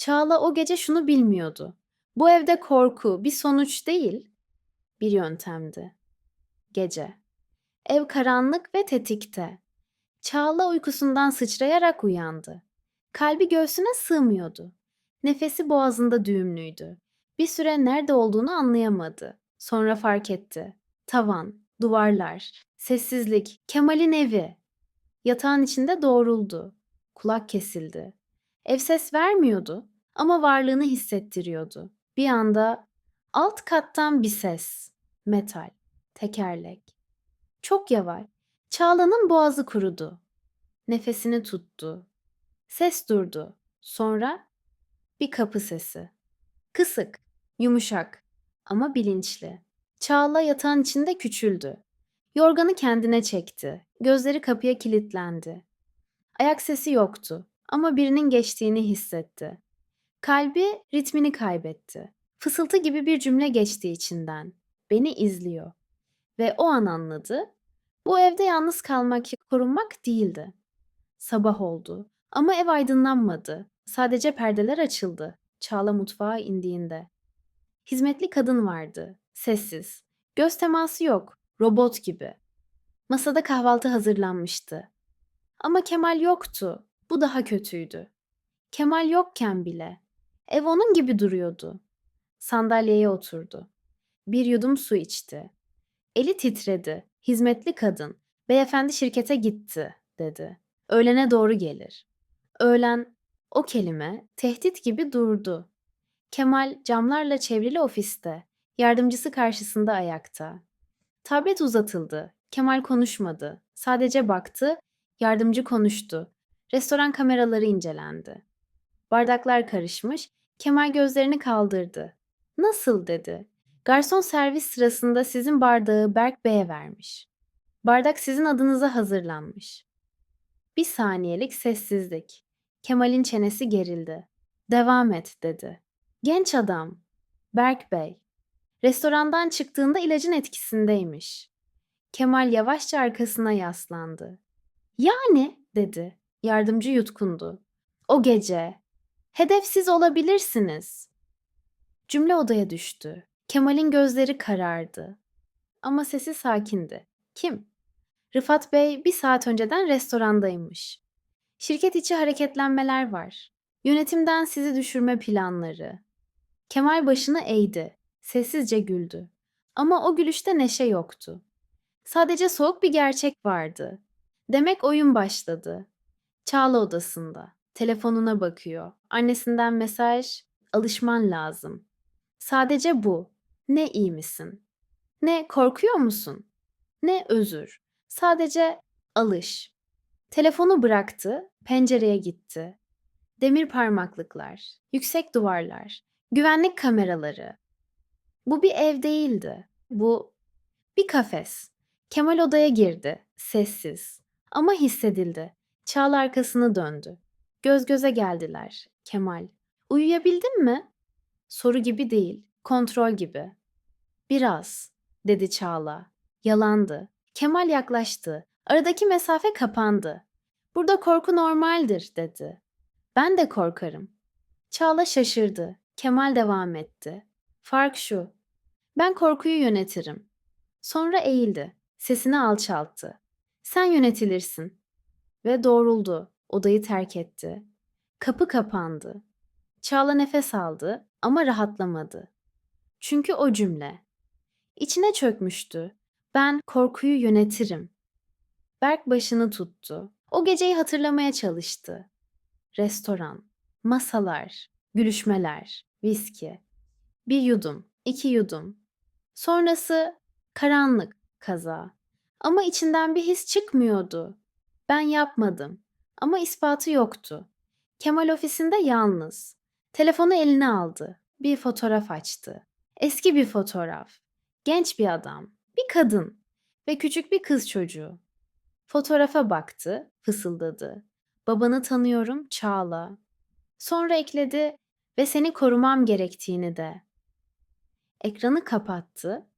Çağla o gece şunu bilmiyordu. Bu evde korku bir sonuç değil, bir yöntemdi. Gece. Ev karanlık ve tetikte. Çağla uykusundan sıçrayarak uyandı. Kalbi göğsüne sığmıyordu. Nefesi boğazında düğümlüydü. Bir süre nerede olduğunu anlayamadı. Sonra fark etti. Tavan, duvarlar, sessizlik, Kemal'in evi. Yatağın içinde doğruldu. Kulak kesildi. Ev ses vermiyordu ama varlığını hissettiriyordu. Bir anda alt kattan bir ses. Metal, tekerlek. Çok yavaş. Çağla'nın boğazı kurudu. Nefesini tuttu. Ses durdu. Sonra bir kapı sesi. Kısık, yumuşak ama bilinçli. Çağla yatağın içinde küçüldü. Yorganı kendine çekti. Gözleri kapıya kilitlendi. Ayak sesi yoktu ama birinin geçtiğini hissetti. Kalbi ritmini kaybetti. Fısıltı gibi bir cümle geçti içinden. Beni izliyor. Ve o an anladı. Bu evde yalnız kalmak, korunmak değildi. Sabah oldu ama ev aydınlanmadı. Sadece perdeler açıldı. Çağla mutfağa indiğinde. Hizmetli kadın vardı. Sessiz. Göz teması yok. Robot gibi. Masada kahvaltı hazırlanmıştı. Ama Kemal yoktu. Bu daha kötüydü. Kemal yokken bile. Ev onun gibi duruyordu. Sandalyeye oturdu. Bir yudum su içti. Eli titredi. Hizmetli kadın. Beyefendi şirkete gitti, dedi. Öğlene doğru gelir. Öğlen o kelime tehdit gibi durdu. Kemal camlarla çevrili ofiste, yardımcısı karşısında ayakta. Tablet uzatıldı. Kemal konuşmadı. Sadece baktı, yardımcı konuştu. Restoran kameraları incelendi. Bardaklar karışmış, Kemal gözlerini kaldırdı. Nasıl dedi. Garson servis sırasında sizin bardağı Berk Bey'e vermiş. Bardak sizin adınıza hazırlanmış. Bir saniyelik sessizlik. Kemal'in çenesi gerildi. Devam et dedi. Genç adam. Berk Bey. Restorandan çıktığında ilacın etkisindeymiş. Kemal yavaşça arkasına yaslandı. Yani dedi. Yardımcı yutkundu. O gece. Hedef siz olabilirsiniz. Cümle odaya düştü. Kemal'in gözleri karardı. Ama sesi sakindi. Kim? Rıfat Bey bir saat önceden restorandaymış. Şirket içi hareketlenmeler var. Yönetimden sizi düşürme planları. Kemal başını eğdi. Sessizce güldü. Ama o gülüşte neşe yoktu. Sadece soğuk bir gerçek vardı. Demek oyun başladı. Çağla odasında. Telefonuna bakıyor. Annesinden mesaj. Alışman lazım. Sadece bu. Ne iyi misin? Ne korkuyor musun? Ne özür. Sadece alış. Telefonu bıraktı, pencereye gitti. Demir parmaklıklar, yüksek duvarlar, güvenlik kameraları. Bu bir ev değildi. Bu bir kafes. Kemal odaya girdi, sessiz. Ama hissedildi. Çağla arkasını döndü. Göz göze geldiler. Kemal, uyuyabildin mi? Soru gibi değil, kontrol gibi. Biraz, dedi Çağla. Yalandı. Kemal yaklaştı. Aradaki mesafe kapandı. Burada korku normaldir, dedi. Ben de korkarım. Çağla şaşırdı. Kemal devam etti. Fark şu. Ben korkuyu yönetirim. Sonra eğildi. Sesini alçalttı. Sen yönetilirsin. Ve doğruldu. Odayı terk etti. Kapı kapandı. Çağla nefes aldı ama rahatlamadı. Çünkü o cümle. İçine çökmüştü. Ben korkuyu yönetirim. Berk başını tuttu. O geceyi hatırlamaya çalıştı. Restoran, masalar, gülüşmeler, viski. Bir yudum, iki yudum. Sonrası karanlık, kaza. Ama içinden bir his çıkmıyordu. Ben yapmadım. Ama ispatı yoktu. Kemal ofisinde yalnız. Telefonu eline aldı. Bir fotoğraf açtı. Eski bir fotoğraf. Genç bir adam, bir kadın ve küçük bir kız çocuğu. Fotoğrafa baktı, fısıldadı. Babanı tanıyorum, Çağla. Sonra ekledi ve seni korumam gerektiğini de. Ekranı kapattı